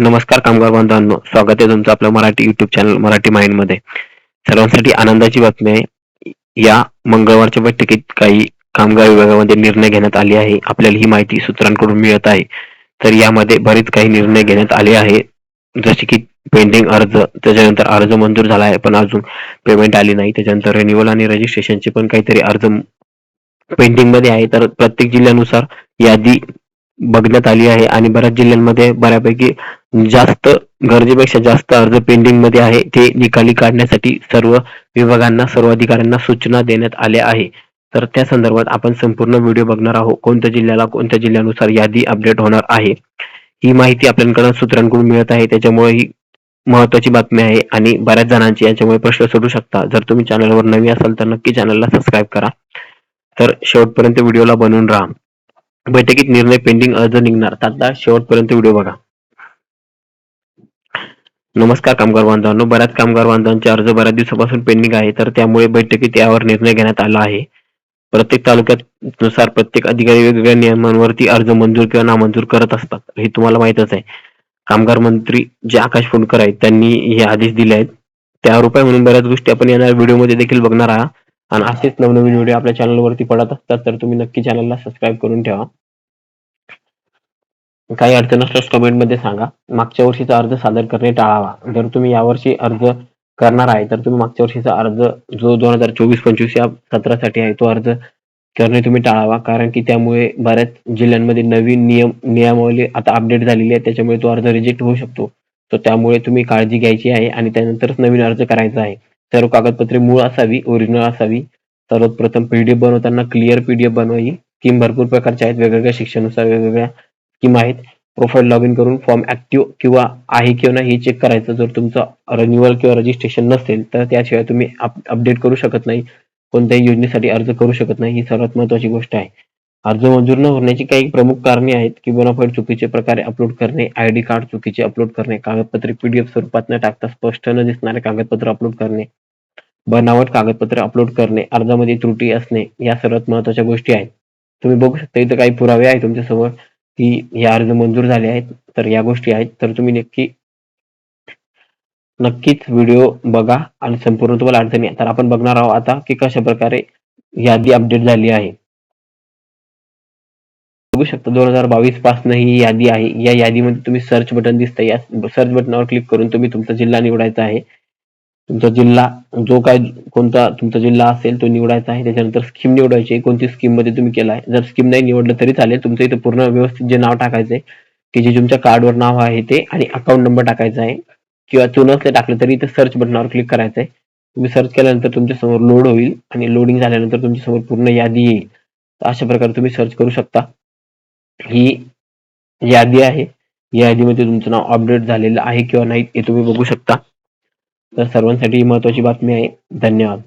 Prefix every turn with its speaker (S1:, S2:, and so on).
S1: नमस्कार कामगार बांधवांनो स्वागत आहे तुमचं आपल्या मराठी युट्यूब चॅनल मराठी माइंडमध्ये सर्वांसाठी आनंदाची बातमी आहे. या मंगळवारच्या बैठकीत काही कामगार विभागामध्ये निर्णय घेण्यात आले आहे. आपल्याला ही माहिती सूत्रांकडून मिळत आहे. तर यामध्ये बरेच काही निर्णय घेण्यात आले आहे. जसे की पेंडिंग अर्ज त्याच्यानंतर अर्ज मंजूर झाला आहे पण अजून पेमेंट आली नाही. त्याच्यानंतर रिन्युअल आणि रजिस्ट्रेशनचे पण काहीतरी अर्ज पेंडिंगमध्ये आहे. तर प्रत्येक जिल्ह्यानुसार यादी बघण्यात आली आहे आणि बऱ्याच जिल्ह्यांमध्ये बऱ्यापैकी जास्त गरजेपेक्षा जास्त अर्ज पेंडिंगमध्ये आहे ते निकाली काढण्यासाठी सर्व विभागांना सर्व अधिकाऱ्यांना सूचना देण्यात आल्या आहे. तर त्या संदर्भात आपण संपूर्ण व्हिडिओ बघणार आहोत कोणत्या जिल्ह्याला कोणत्या जिल्ह्यानुसार यादी अपडेट होणार आहे. ही माहिती आपल्याकडून सूत्रांकडून मिळत आहे त्याच्यामुळे ही महत्वाची बातमी आहे आणि बऱ्याच जणांची याच्यामुळे प्रश्न सोडू शकता. जर तुम्ही चॅनलवर नवी असाल तर नक्की चॅनलला सबस्क्राईब करा. तर शेवटपर्यंत व्हिडिओला बनवून राहा. बैठकीत निर्णय पेंडिंग अर्ज निघणार आता शेवटपर्यंत व्हिडिओ बघा. नमस्कार कामगार बांधवांनो बऱ्याच कामगार बांधवांचे अर्ज बऱ्याच दिवसापासून पेंडिंग आहे तर त्यामुळे बैठकीत यावर निर्णय घेण्यात आला आहे. प्रत्येक तालुक्यात नुसार प्रत्येक अधिकारी वेगवेगळ्या नियमांवरती अर्ज मंजूर किंवा नामंजूर करत असतात हे तुम्हाला माहितच आहे. कामगार मंत्री जे आकाश फुंडकर आहेत त्यांनी हे आदेश दिले आहेत. त्यावर उपाय म्हणून बऱ्याच गोष्टी आपण येणाऱ्या व्हिडिओमध्ये देखील बघणार आहात. आणि असेच नवनवीन व्हिडिओ आपल्या चॅनलवरती पडत असतात तर तुम्ही नक्की चॅनलला सबस्क्राईब करून ठेवा. काही अडचण असल्यास कमेंटमध्ये सांगा. मागच्या वर्षीचा अर्ज सादर करणे टाळावा. जर तुम्ही यावर्षी अर्ज करणार आहे तर तुम्ही मागच्या वर्षीचा अर्ज जो दोन हजार चोवीस पंचवीस या सत्रासाठी आहे तो अर्ज करणे तुम्ही टाळावा. कारण की त्यामुळे बऱ्याच जिल्ह्यांमध्ये नवीन नियम नियमावली आता अपडेट झालेली आहे. त्याच्यामुळे तो अर्ज रिजेक्ट होऊ शकतो. तर त्यामुळे तुम्ही काळजी घ्यायची आहे आणि त्यानंतरच नवीन अर्ज करायचा आहे. सर्व कागदपत्रे मूळ असावी ओरिजिनल असावी. सर्वप्रथम पीडीएफ बनवताना क्लिअर पीडीएफ बनवावी स्कीम भरपूर प्रकारच्या आहेत. वेगवेगळ्या शिक्षणानुसार वेगवेगळ्या स्कीम आहेत. प्रोफाईल लॉग इन करून फॉर्म ऍक्टिव्ह किंवा आहे किंवा नाही हे चेक करायचं. जर तुमचं रिन्युअल किंवा रजिस्ट्रेशन नसेल तर त्याशिवाय तुम्ही अपडेट करू शकत नाही. कोणत्याही योजनेसाठी अर्ज करू शकत नाही. ही सर्वात महत्वाची गोष्ट आहे. अर्ज मंजूर न होण्याची काही प्रमुख कारणे आहेत की बोनाफाईड चुकीचे प्रकारे अपलोड करणे आयडी कार्ड चुकीचे अपलोड करणे कागदपत्रे पीडीएफ स्वरूपात न टाकता स्पष्ट न दिसणारे कागदपत्र अपलोड करणे बनावट कागदपत्र अपलोड करणे अर्जामध्ये त्रुटी असणे या सर्वात महत्त्वाच्या गोष्टी आहेत. तुम्ही बघू शकता इथं काही पुरावे आहेत तुमच्यासमोर. की हे अर्ज मंजूर झाले आहेत तर या गोष्टी आहेत तर तुम्ही नक्की नक्कीच व्हिडिओ बघा आणि संपूर्ण तुम्हाला अडचणी तर आपण बघणार आहोत आता की कशा प्रकारे यादी अपडेट झाली आहे. बघू शकता दोन हजार बावीसपासून ही यादी आहे. या यादीमध्ये तुम्ही सर्च बटन दिसतं या सर्च बटनावर क्लिक करून तुम्ही तुमचा जिल्हा निवडायचा आहे. तुमचा जिल्हा जो काय कोणता तुमचा जिल्हा असेल तो निवडायचा आहे त्याच्यानंतर स्कीम निवडायची आहे. कोणती स्कीममध्ये तुम्ही केला आहे? जर स्कीम नाही निवडलं तरी चालेल. तुमचं इथं पूर्ण व्यवस्थित जे नाव टाकायचंय की जे तुमच्या कार्डवर नाव आहे ते आणि अकाउंट नंबर टाकायचा आहे. किंवा चुनसले नसले टाकलं तरी इथं सर्च बटनावर क्लिक करायचं आहे तुम्ही सर्च केल्यानंतर तुमच्यासमोर लोड होईल आणि लोडिंग झाल्यानंतर तुमच्यासमोर पूर्ण यादी येईल. तर अशा प्रकारे तुम्ही सर्च करू शकता. ही यादी आहे. या यादीमध्ये तुमचं नाव अपडेट झालेलं आहे किंवा नाही हे तुम्ही बघू शकता. तर सर्वांसाठी ही महत्वाची बातमी आहे. धन्यवाद.